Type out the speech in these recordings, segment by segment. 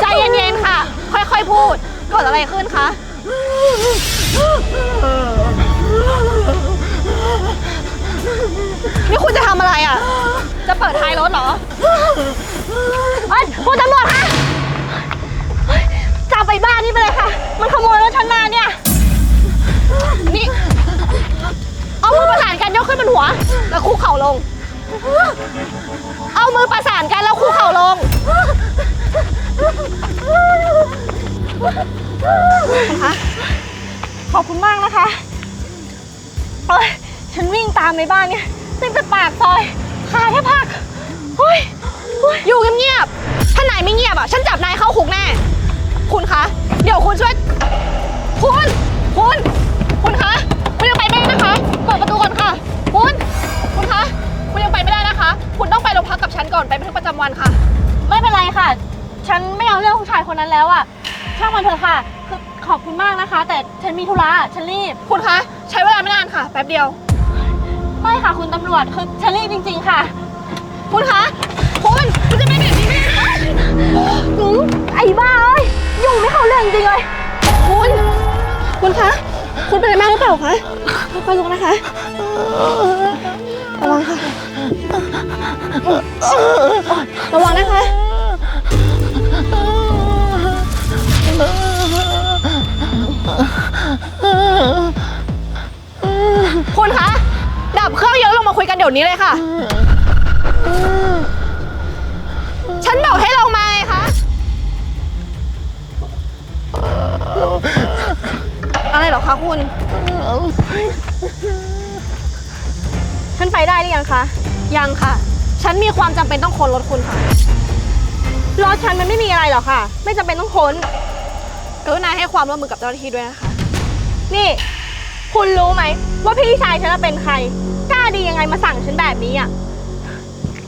ใจเย็นๆค่ะ ค่อยๆพูดเกิดอะไรขึ้นคะ นี่คุณจะทำอะไรอะ จะเปิดท้ายรถเหรอเฮ้ยคุณตำรวจคะจับไปบ้านนี่ไปเลยค่ะ มันขโมยรถฉันมาเนี่ย นี่ เอาผู้ประสานกันยกขึ้นบนหัว แล้วคุกเข่าลง คะขอบคุณมากนะคะเอ้ยฉันวิ่งตามในบ้านเนี่ยตั้งแต่ปากซอยขาแทบพักเฮ้ยอยู่เงียบๆ ถ้านายไม่เงียบอะ ฉันจับนายเข้าคุกแน่ คุณคะ เดี๋ยวคุณช่วย คุณ คุณ คุณคะ คุณยังไปไม่ได้นะคะ เปิดประตูก่อนค่ะ คุณ คุณคะ คุณยังไปไม่ได้นะคะ คุณต้องไปโรงพักกับฉันก่อน ไปบันทึกประจำวันค่ะ ไม่เป็นไรค่ะ ฉันไม่เอาเรื่องผู้ชายคนนั้นแล้วอะ ช่างมันเถอะค่ะ คือขอบคุณมากนะคะ แต่ฉันมีธุระฉันรีบ คุณคะ ใช้เวลาไม่นานค่ะ แป๊บเดียว ไม่ค่ะคุณตำรวจ คือฉันรีบจริง ๆ ค่ะ คุณคะ คุณคุณจะไม่แบบนี้ไม่ได้หืมไอ้บ้าเอ้ยยุ่งไม่เข้าเรื่องจริงเลย คุณ คุณคะ คุณเป็นอะไรมากหรือเปล่าคะค่อยๆลุกนะคะระวังค่ะ ระวังนะคะ ดี๋ยวนี้เลยค่ะ ฉันบอกให้ลงมาไงคะอะไรเหรอคะคุณ ฉันไปได้หรือยังคะ ยังค่ะ ฉันมีความจำเป็นต้องค้นรถคุณค่ะ รถฉันมันไม่มีอะไรหรอกค่ะ ไม่จำเป็นต้องค้น กรุณาให้ความร่วมมือกับเจ้าหน้าที่ด้วยนะคะ นี่ คุณรู้ไหมว่าพี่ชายฉันน่ะเป็นใคร ดียังไงมาสั่งฉันแบบนี้อะ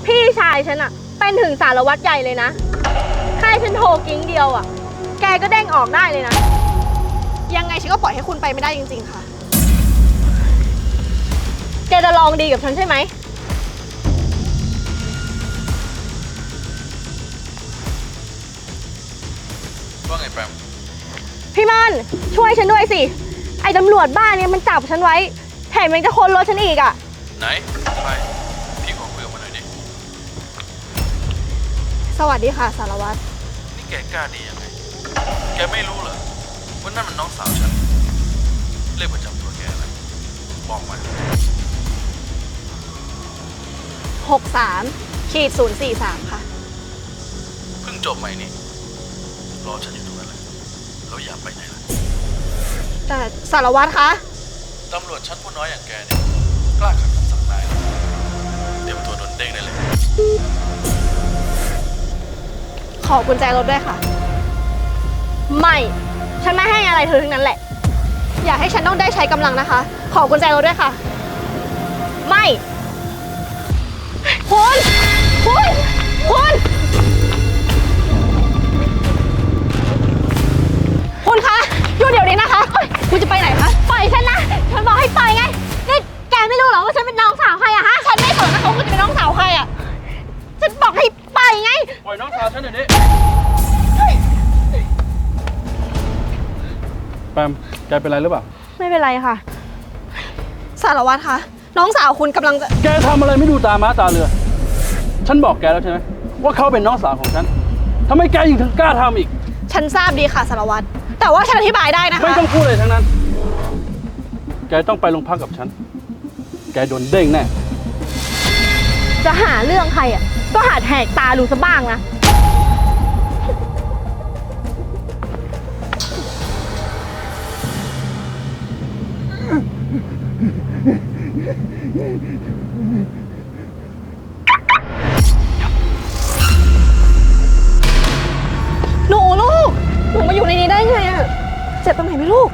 พี่ชายฉันอะ เป็นถึงสารวัตรใหญ่เลยนะ แค่ฉันโทรกิ้งเดียวอะ แกก็เด้งออกได้เลยนะ ยังไงฉันก็ปล่อยให้คุณไปไม่ได้จริง ๆ ค่ะ แกจะลองดีกับฉันใช่ไหม ว่าไงแปมพี่มันช่วยฉันด้วยสิ ไอ้ตำรวจบ้านเนี่ยมันจับฉันไว้ แถมยังจะค้นรถฉันอีกอะ ไหนใครพี่ขอคุยกับมันหน่อยดิ สวัสดีค่ะสารวัตร นี่แกกล้าดียังไง แกไม่รู้เหรอว่านั่นมันน้องสาวฉัน เลขประจำตัวแกอะไรบอกมา63ขีด043 ค่ะ เพิ่งจบใหม่นี่ รอฉันอยู่ตรงนั้นแหละแล้วอย่าไปไหนล่ะแต่สารวัตรคะ ตำรวจชั้นผู้น้อยอย่างแกเนี่ยกล้าขัดคำ เตรียมตัวโดนเด้งได้เลย ขอกุญแจรถด้วยค่ะ ไม่ ฉันไม่ให้อะไรเธอทั้งนั้นแหละ อย่าให้ฉันต้องได้ใช้กำลังนะคะ ขอกุญแจรถด้วยค่ะ ไม่ คุณ คุณ คุณ คุณคะหยุดเดี๋ยวนี้นะคะเอ้ยคุณจะไปไหนคะ ปล่อยฉันนะ ฉันบอกให้ปล่อยไง ไม่รู้เหรอว่าฉันเป็นน้องสาวใครอะฮะ ฉันไม่สนนะคะว่าคุณจะเป็นน้องสาวใครอะฉันบอกให้ปล่อยไง ปล่อยน้องสาวฉันเดี๋ยวนี้แปมแกเป็นไรหรือเปล่า ไม่เป็นไรค่ะ สารวัตรคะน้องสาวคุณกำลังจะแกทำอะไรไม่ดูตาม้าตาเรือ ฉันบอกแกแล้วใช่ไหมว่าเขาเป็นน้องสาวของฉันทำไมแกยังถึงกล้าทำอีก ฉันทราบดีค่ะสารวัตรแต่ว่าฉันอธิบายได้นะคะ ไม่ต้องพูดเลยทั้งนั้น แกต้องไปโรงพักกับฉัน แกโดนเด้งแน่ จะหาเรื่องใครอะก็หาแหกตาดูซะบ้างนะ หนูลูก หนูมาอยู่ในนี้ได้ไงอะเจ็บตรงไหนไหมลูก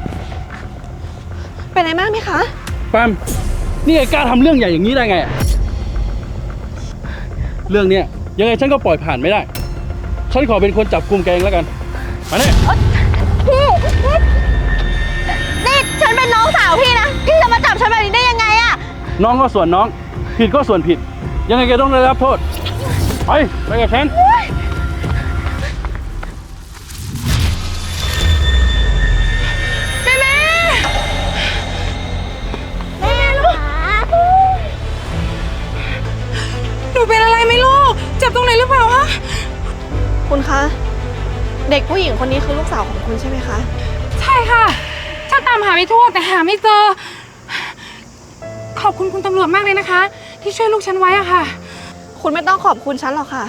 เป็นอะไรมากไหมคะ แปม นี่ไอ้กล้าทำเรื่องใหญ่อย่างนี้ได้ไงอะเรื่องเนี้ยยังไงฉันก็ปล่อยผ่านไม่ได้ ฉันขอเป็นคนจับกลุ่มแกเองแล้วกัน มาเนี่ย พี่นี่นี่ฉันเป็นน้องสาวพี่นะ พี่จะมาจับฉันแบบนี้ได้ยังไงอะน้องก็ส่วนน้อง ผิดก็ส่วนผิด ยังไงแกต้องได้รับโทษ ไป ไปกับฉันแเจ็บตรงไหนหรือเปล่าฮะคุณคะ เด็กผู้หญิงคนนี้คือลูกสาวของคุณใช่ไหมคะ ใช่ค่ะฉันตามหาไปทั่วแต่หาไม่เจอ ขอบคุณคุณตำรวจมากเลยนะคะ ที่ช่วยลูกฉันไว้อะค่ะ คุณไม่ต้องขอบคุณฉันหรอกค่ะ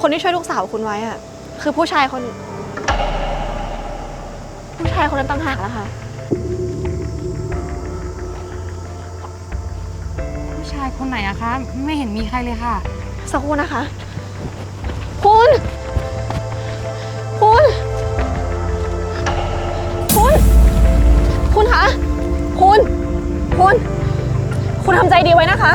คนที่ช่วยลูกสาวคุณไว้อะคือผู้ชายคน ผู้ชายคนนั้นต่างหากแล้วค่ะ ผู้ชายคนไหนอะคะ ไม่เห็นมีใครเลยค่ะ สักครู่นะคะ คุณ คุณ คุณ คุณคะ คุณ คุณ คุณทำใจดีไว้นะคะ